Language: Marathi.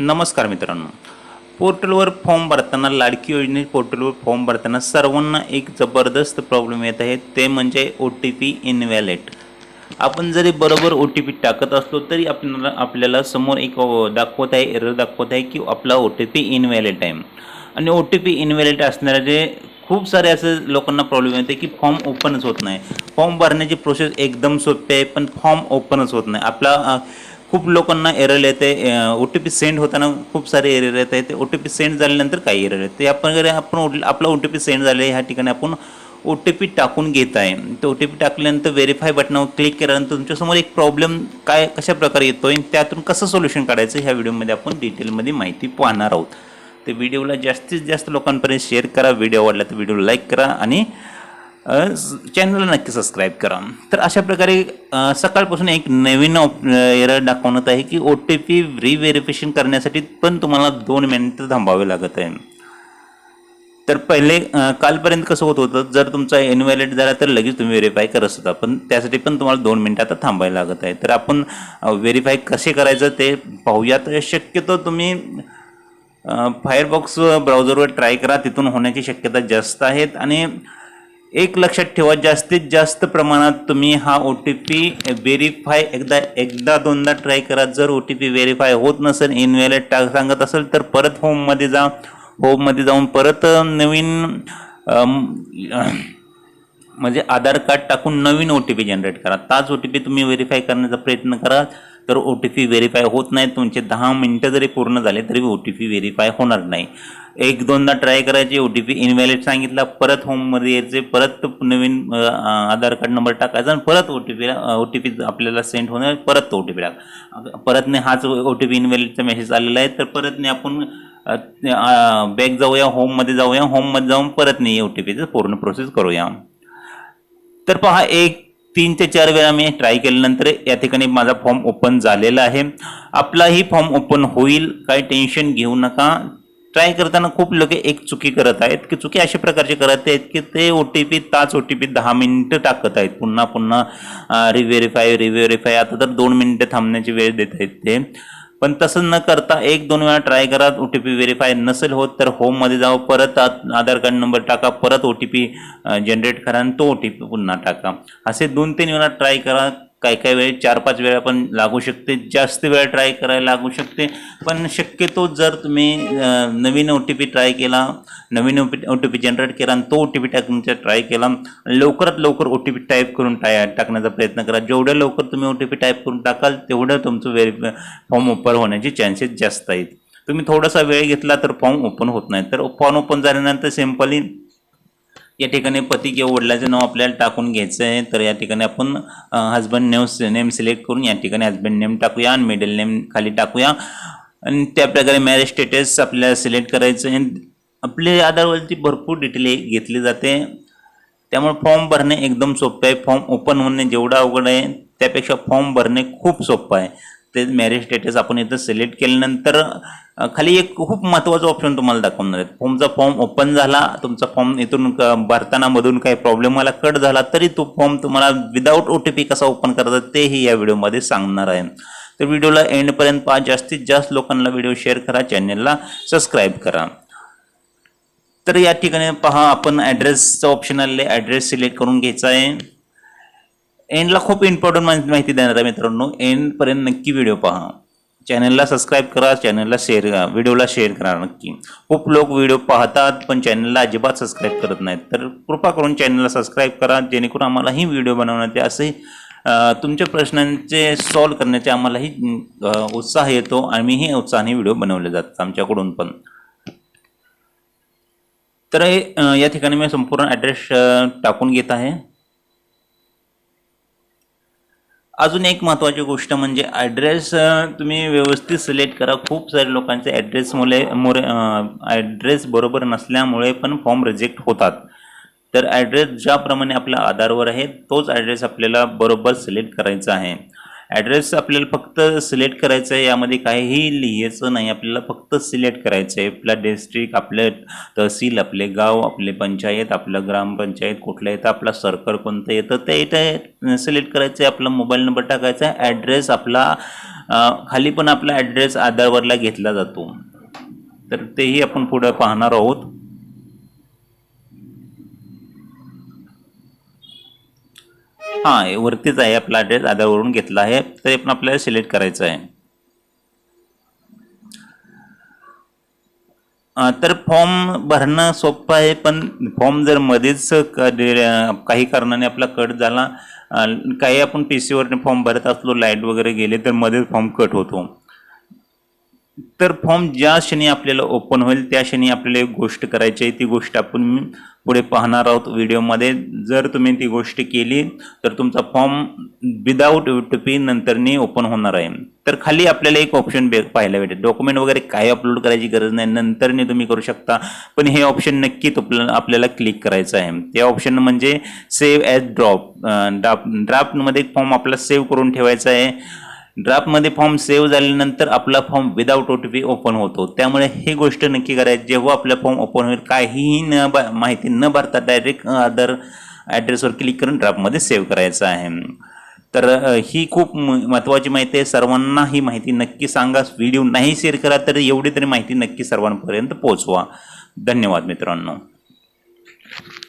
नमस्कार मित्रांनो. पोर्टलवर फॉर्म भरताना लाडकी योजने पोर्टलवर फॉर्म भरताना सर्वांना एक जबरदस्त प्रॉब्लेम येत आहे. ते म्हणजे ओ टी पी इनव्हॅलेट आपण जरी बरोबर ओ टी पी टाकत असलो तरी आपल्याला आपल्याला समोर एक दाखवत आहे एरर दाखवत आहे की आपला ओ टी पी इनव्हॅलेट आहे. आणि ओ टी पी इनव्हॅलेट असणारे खूप सारे असं लोकांना प्रॉब्लेम येते की फॉर्म ओपनच होत नाही. फॉर्म भरण्याची प्रोसेस एकदम सोपी आहे पण फॉर्म ओपनच होत नाही. आपला खूप लोकांना एरर येते. ओ टी पी सेंड होताना खूप सारे एरर येत आहे. ते ओ टी पी सेंड झाल्यानंतर काही एरर येते आपण आपण आपला ओ टी पी सेंड झाले ह्या ठिकाणी आपण ओ टी पी टाकून घेत आहे. तर ओ टी पी टाकल्यानंतर व्हेरीफाय बटनावर क्लिक केल्यानंतर तुमच्यासमोर एक प्रॉब्लेम काय कशा प्रकारे येतोय त्यातून कसं सोल्युशन काढायचं ह्या व्हिडिओमध्ये आपण डिटेलमध्ये माहिती पाहणार आहोत. तर व्हिडिओला जास्तीत जास्त लोकांपर्यंत शेअर करा. व्हिडिओ आवडला तर व्हिडिओ लाईक करा आणि चॅनलला नक्की सबस्क्राईब करा. तर अशा प्रकारे सकाळपासून एक नवीन एरर दाखवण्यात आहे की ओ टी पी रिव्हेरिफिकेशन करण्यासाठी पण तुम्हाला दोन मिनिटं थांबावे लागत आहे. तर पहिले कालपर्यंत कसं होत होतं जर तुमचा इनव्हॅलिड झाला तर लगेच तुम्ही व्हेरीफाय करत होता पण त्यासाठी पण तुम्हाला दोन मिनटं आता थांबायला लागत आहे. तर आपण व्हेरीफाय कसे करायचं ते पाहूया तर शक्यतो तुम्ही फायरबॉक्स ब्राउझरवर ट्राय करा तिथून होण्याची शक्यता जास्त आहेत. आणि एक लक्षात ठेवा जास्तीत जास्त प्रमाणात तुम्ही हा ओ टी पी व्हेरीफाय एकदा एकदा दोनदा ट्राय करा. जर ओ टी पी व्हेरीफाय होत नसेल इनव्हॅलिड टाक सांगत असेल तर परत होममध्ये जा. होममध्ये जाऊन परत नवीन म्हणजे आधार कार्ड टाकून नवीन ओ टी पी जनरेट करा. ताच ओ टी पी तुम्ही व्हेरीफाय करण्याचा प्रयत्न करा. तर ओ टी पी व्हेरीफाय होत नाही तुमचे दहा मिनटं जरी पूर्ण झाले तरी ओ टी पी व्हेरीफाय होणार नाही. एक दोनदा ट्राय करायचे ओ टी पी इनव्हॅलिड सांगितला परत होममध्ये यायचे परत नवीन आधार कार्ड नंबर टाकायचा आणि परत ओ टी पीला ओ टी पी आपल्याला सेंड होणार परत ओ टी पी टाक परत नाही हाच ओ टी पी इनव्हॅलिडचा मेसेज आलेला आहे तर परत नाही आपण बॅक जाऊया होममध्ये जाऊया होममध्ये जाऊन परत नाही ओ टी पीचं पूर्ण प्रोसेस करूया. तर पहा एक तीन ते चार वेळा मी ट्राय केल्यानंतर या ठिकाणी माझा फॉर्म ओपन झालेला आहे. आपलाही फॉर्म ओपन होईल. काही टेन्शन घेऊ नका. ट्राय करताना खूप लोक एक चुकी करत आहेत की चुकी अशा प्रकारचे करत आहेत की ते ओ टी पी ताच ओ टी पी दहा मिनिटं टाकत आहेत. पुन्हा पुन्हा रिव्हेरीफाय रिव्हेरीफाय आता तर दोन मिनिटं थांबण्याची वेळ देत आहेत ते. पण तसं न करता एक दोन वेळा ट्राय करा ओ टी पी व्हेरीफाय नसेल होत तर होममध्ये जाऊ परत आधार कार्ड नंबर टाका परत ओ टी पी जनरेट करा आणि तो ओ टी पी पुन्हा टाका. असे दोन तीन वेळा ट्राय करा. काही काही वेळ चार पाच वेळा पण लागू शकते. जास्त वेळा ट्राय करायला लागू शकते. पण शक्यतो जर तुम्ही नवीन ओ टी पी ट्राय केला नवीन O P O T P generate केला आणि तो ओ टी पी टाकण्याचा ट्राय केला लवकरात लवकर ओ टी पी टाईप करून टाय टाकण्याचा प्रयत्न करा. जेवढ्या लवकर तुम्ही ओ टी पी टाईप करून टाकाल तेवढं तुमचं व्हेरी फॉर्म ओपन होण्याचे चान्सेस जास्त आहेत. तुम्ही थोडासा वेळ घेतला तर फॉर्म ओपन होत नाही. तर फॉर्म ओपन झाल्यानंतर सिम्पली या ठिकाणी पती किंवा वडिलाचं नाव आपल्याला टाकून घ्यायचं आहे. तर या ठिकाणी आपण हजबंड नेम नेम सिलेक्ट करून या ठिकाणी हजबंड नेम टाकूया आणि मिडल नेम खाली टाकूया. आणि त्याप्रकारे मॅरेज स्टेटस आपल्याला सिलेक्ट करायचं आहे. आपले आधारवरती भरपूर डिटेल घेतली जाते. त्यामुळे फॉर्म भरणे एकदम सोपं आहे. फॉर्म ओपन होणे जेवढं अवघड आहे त्यापेक्षा फॉर्म भरणे खूप सोपं आहे. ते मॅरेज स्टेटस आपण इथं सिलेक्ट केल्यानंतर खाली एक खूप महत्त्वाचा ऑप्शन तुम्हाला दाखवणार आहे फॉर्मचा फॉर्म ओपन झाला तुमचा फॉर्म इथून भरताना मधून काही प्रॉब्लेम मला कट झाला तरी तो फॉर्म तुम्हाला विदाऊट ओ टी पी कसा ओपन करायचा तेही या व्हिडिओमध्ये सांगणार आहे. तर व्हिडिओला एंडपर्यंत पहा. जास्तीत जास्त लोकांना व्हिडिओ शेअर करा चॅनलला सबस्क्राईब करा. तर या ठिकाणी पहा आपण ॲड्रेसचं ऑप्शन आलेलं आहे. ॲड्रेस सिलेक्ट करून घ्यायचा आहे. एंडला खूप इम्पॉर्टंट माहिती देणार आहे मित्रांनो. एंडपर्यंत नक्की व्हिडिओ पहा. चॅनलला सबस्क्राईब करा चॅनलला शेअर करा व्हिडिओला शेअर करा नक्की. खूप लोक व्हिडिओ पाहतात पण चॅनलला अजिबात सबस्क्राईब करत नाहीत. तर कृपा करून चॅनलला सबस्क्राईब करा जेणेकरून आम्हालाही व्हिडिओ बनवण्याचे असे तुमच्या प्रश्नांचे सॉल्व करण्याचे आम्हालाही उत्साह येतो. आम्हीही उत्साहाने व्हिडिओ बनवले जातात आमच्याकडून पण. तर हे, या ठिकाणी मी संपूर्ण ॲड्रेस टाकून घेत आहे. अजून एक महत्त्वाची गोष्ट म्हणजे ॲड्रेस तुम्ही व्यवस्थित सिलेक्ट करा. खूप सारे लोकांचे ॲड्रेसमुळे मुळे ॲड्रेस बरोबर नसल्यामुळे पण फॉर्म रिजेक्ट होतात. तर ॲड्रेस ज्याप्रमाणे आपल्या आधारवर आहे तोच ॲड्रेस आपल्याला बरोबर सिलेक्ट करायचा आहे. ॲड्रेस आपल्याला फक्त सिलेक्ट करायचं आहे यामध्ये काहीही लिहायचं नाही. आपल्याला फक्त सिलेक्ट करायचं आहे. आपला डिस्ट्रिक्ट आपलं तहसील आपले गाव आपले पंचायत आपलं ग्रामपंचायत कुठलं येतं आपला सर्कल कोणतं येतं ते इथं सिलेक्ट करायचं आहे. आपला मोबाईल नंबर टाकायचा आहे. ॲड्रेस आपला खाली पण आपला ॲड्रेस आधारवरला घेतला जातो. तर तेही आपण पुढं पाहणार आहोत. हां वरतीच आहे आपला ॲड्रेस आधारवरून घेतला आहे. तरी पण आपल्याला सिलेक्ट करायचं आहे. तर फॉर्म भरणं सोपं आहे पण फॉर्म जर मध्येच काही कारणाने आपला कट झाला काही आपण पी सीवर फॉर्म भरत असलो लाइट वगैरे गेले तर मध्येच फॉर्म कट होतो. तर फॉर्म ज्या क्षणी आपल्याला ओपन होईल त्या क्षणी आपल्याला एक गोष्ट करायची आहे. ती गोष्ट आपण पुढे पाहणार आहोत व्हिडिओमध्ये. जर तुम्ही ती गोष्ट केली तर तुमचा form without U T P नंतरनी ओपन होणार आहे. तर खाली आपल्याला एक ऑप्शन बे पाहायला भेटेल. डॉक्युमेंट वगैरे काही अपलोड करायची गरज नाही. नंतरनी तुम्ही करू शकता. पण हे ऑप्शन नक्की तुपला आपल्याला क्लिक करायचं आहे. ते ऑप्शन म्हणजे सेव्ह ॲज ड्रॉप ड्राफ्ट ड्राफ्टमध्ये फॉर्म आपला सेव्ह करून ठेवायचा आहे. ड्राफ्टमध्ये फॉर्म सेव्ह झाल्यानंतर आपला form without O T P open होतो. त्यामुळे ही गोष्ट नक्की करायची. जेव्हा आपला फॉर्म ओपन होईल काहीही न ब माहिती न भरता डायरेक्ट अदर ॲड्रेसवर क्लिक करून ड्राफ्टमध्ये सेव्ह करायचं आहे. तर ही खूप महत्त्वाची माहिती आहे. सर्वांना ही माहिती नक्की सांगा. व्हिडिओ नाही शेअर करा तर एवढी तरी माहिती नक्की सर्वांपर्यंत पोहोचवा. धन्यवाद मित्रांनो.